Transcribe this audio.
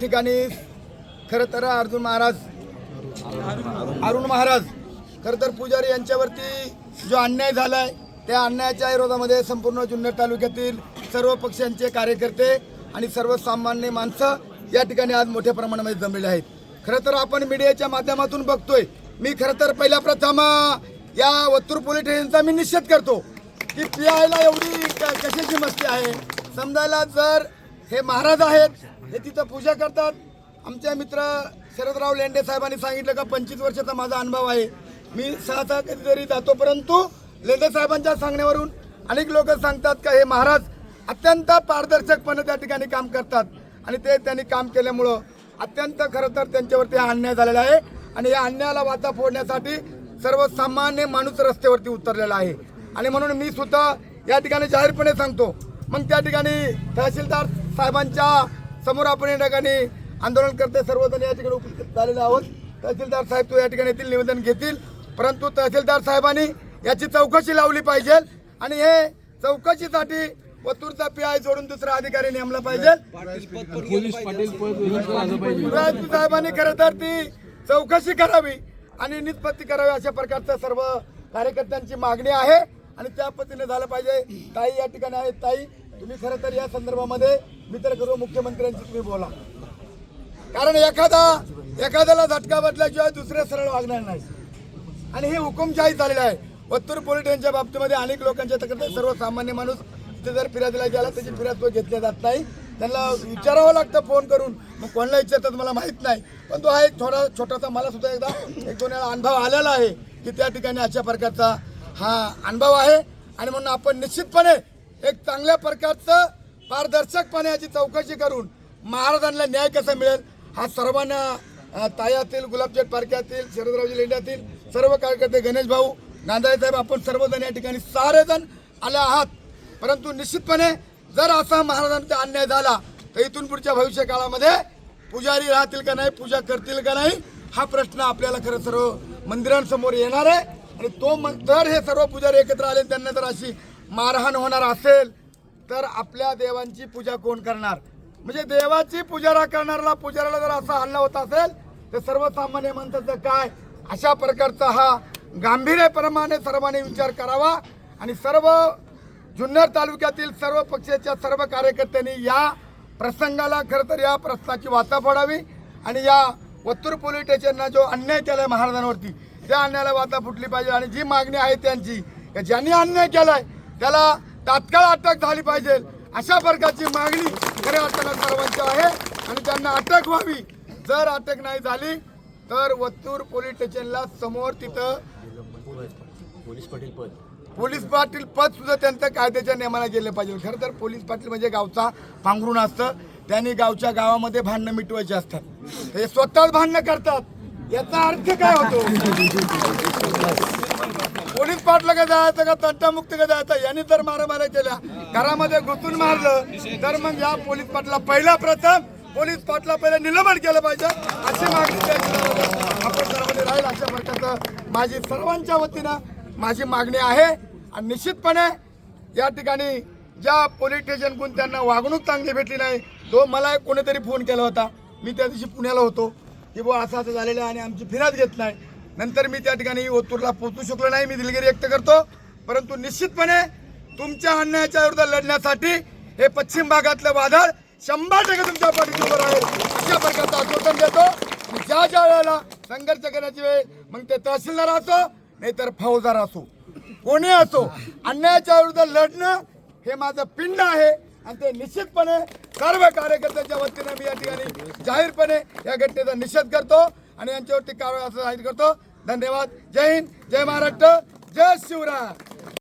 ठिकाणी खरं तर अर्जुन महाराज अरुण महाराज खरं तर पुजारी यांच्यावरती जो अन्याय झालाय त्या अन्यायाच्या विरोधामध्ये संपूर्ण जुन्नर तालुक्यातील सर्व पक्षांचे कार्यकर्ते आणि सर्वसामान्य माणसं या ठिकाणी आज मोठ्या प्रमाणामध्ये जमलेले आहेत. खरं तर आपण मीडियाच्या माध्यमातून बघतोय मी खरं तर पहिल्या प्रथम या वत्तूर पोलीस स्टेशनचा मी निषेध करतो की पी आयला एवढी क- कशाची मस्ती आहे? समजायला जर हे महाराज आहेत हे तिथं पूजा करतात. आमचे मित्र शरदराव लेंडे साहेबांनी सांगितलं का पंचवीस वर्षाचा माझा अनुभव आहे. मी सहसा कधीतरी जातो परंतु लेंडे साहेबांच्या सांगण्यावरून अनेक लोक सांगतात का हे महाराज अत्यंत पारदर्शकपणे त्या ठिकाणी काम करतात. आणि ते त्यांनी काम केल्यामुळं अत्यंत खरं तर त्यांच्यावरती हा अन्याय झालेला आहे. आणि या अन्यायाला वाचा फोडण्यासाठी सर्वसामान्य माणूस रस्त्यावरती उतरलेला आहे. आणि म्हणून मी सुद्धा या ठिकाणी जाहीरपणे सांगतो मग त्या ठिकाणी तहसीलदार साहेबांच्या समोर आपण या ठिकाणी आंदोलन करते. सर्वजण या ठिकाणी उपस्थित झालेले आहोत. तहसीलदार साहेब तो या ठिकाणी येथील निवेदन घेतील. परंतु तहसीलदार साहेबांनी याची चौकशी लावली पाहिजे आणि हे चौकशीसाठी वतूरचा पी आय जोडून दुसरा अधिकारी नेमला पाहिजे. साहेबांनी खरं तर ती चौकशी करावी आणि निष्पत्ती करावी अशा प्रकारचं सर्व कार्यकर्त्यांची मागणी आहे. आणि त्या पद्धतीने झालं पाहिजे. ताई या ठिकाणी आहेत. ताई तुम्ही खरं तर या संदर्भामध्ये मित्र करू मुख्यमंत्र्यांशी तुम्ही बोला. कारण एखादा एखाद्याला झटका बदल्याशिवाय दुसरे सरळ वागणार नाही आणि हे हुकुमशाही झालेलं आहे. वत्तूर पोलीस स्टेशनच्या बाबतीमध्ये अनेक लोकांच्या तक्रार सर्वसामान्य माणूस तिथे जर फिर्यादीला गेला त्याची फिर्याद तो घेतल्या जात नाही. त्यांना विचारावं लागतं फोन करून. मग कोणाला विचारतात मला माहीत नाही. पण तो हा एक थोडा छोटासा मला सुद्धा एकदा एक दोन वेळा अनुभव आलेला आहे की त्या ठिकाणी अशा प्रकारचा हा अनुभव आहे. आणि म्हणून आपण निश्चितपणे एक चांगल्या प्रकारचं पारदर्शकपणे याची चौकशी करून महाराजांना न्याय कसा मिळेल हा सर्वांना तायातील गुलाबचट पारख्यातील शरदरावजी लेंड्यातील सर्व कार्यकर्ते गणेश भाऊ नांदाळे साहेब आपण सर्वजण या ठिकाणी सारेजण आले आहात. परंतु निश्चितपणे जर असा महाराजांचा अन्याय झाला तर इथून पुढच्या भविष्य काळामध्ये पुजारी राहतील का नाही पूजा करतील का नाही हा प्रश्न आपल्याला खरं सर्व मंदिरांसमोर येणार आहे. आणि तो मग जर हे सर्व पुजारी एकत्र आले त्यांना जर अशी मारहाण होणार असेल तर आपल्या देवांची पूजा कोण करणार? म्हणजे देवाची पुजारा करणाऱ्याला पुजाऱ्याला जर असा हल्ला होत असेल तर सर्वसामान्य माणसाचं काय? अशा प्रकारचा हा गांभीर्यप्रमाणे सर्वांनी विचार करावा आणि सर्व जुन्नर तालुक्यातील सर्व पक्षाच्या सर्व कार्यकर्त्यांनी या प्रसंगाला खरं तर या प्रश्नाची वाचा फोडावी आणि या वत्तूर पोलीस स्टेशनला जो अन्याय केलाय महाराजांवरती त्या अन्यायाला वाचा फुटली पाहिजे आणि जी मागणी आहे त्यांची ज्यांनी अन्याय केलाय त्याला तात्काळ अटक झाली पाहिजे. अशा प्रकारची मागणी खऱ्या अर्थानं सर्वांची आहे आणि त्यांना अटक व्हावी. जर अटक नाही झाली तर वत्तूर पोलीस स्टेशनला समोर तिथं पोलीस पाटील पद. सुद्धा त्यांचं कायद्याच्या नियमाला गेलं पाहिजे. खरं तर पोलीस पाटील म्हणजे गावचा पांघरून असतं. त्यांनी गावच्या गावामध्ये भांडणं मिटवायचे असतात. हे स्वतःच भांडणं करतात. याचा अर्थ काय होतो? पोलीस पाटला का जायचं का तंटामुक्त का जायचं? यांनी जर मारामाऱ्या केल्या. घरामध्ये घुसून मारलं तर मग या पोलीस पाटला पहिला प्रथम पोलीस पाटला पहिला निलंबन केलं पाहिजे अशी मागणी आपण सर्वांनी राहील अशा प्रकारचं माझी सर्वांच्या वतीनं माझी मागणी आहे. आणि निश्चितपणे या ठिकाणी ज्या पोलीस स्टेशनकडून त्यांना वागणूक चांगली भेटली नाही तो मला कोणीतरी फोन केला होता. मी त्या दिवशी पुण्याला होतो. की बुवा असं असं झालेलं आहे आणि आमची फिरात घेत नाही. नंतर मी त्या ठिकाणी ओतूरला पोहोचू शकलो नाही मी दिलगिरी व्यक्त करतो. परंतु निश्चितपणे तुमच्या अन्यायाच्या विरुद्ध लढण्यासाठी हे पश्चिम भागातलं वादळ शंभर टक्के तुमच्या पाठीशी आहे अशा प्रकारचं आश्वासन देतो. ज्या ज्या वेळेला संघर्ष करण्याची वेळ मग ते तहसीलदार असो नाहीतर फौजदार असो. कोणी असो अन्यायाच्या विरुद्ध लढणं हे माझं पिंड आहे. आणि ते निश्चितपणे सर्व कार्यकर्त्यांच्या वतीने मी या ठिकाणी जाहीरपणे या घटनेचा निषेध करतो आणि यांच्यावरती कारवाई असं जाहीर करतो. धन्यवाद. जय हिंद. जय महाराष्ट्र. जय शिवराय.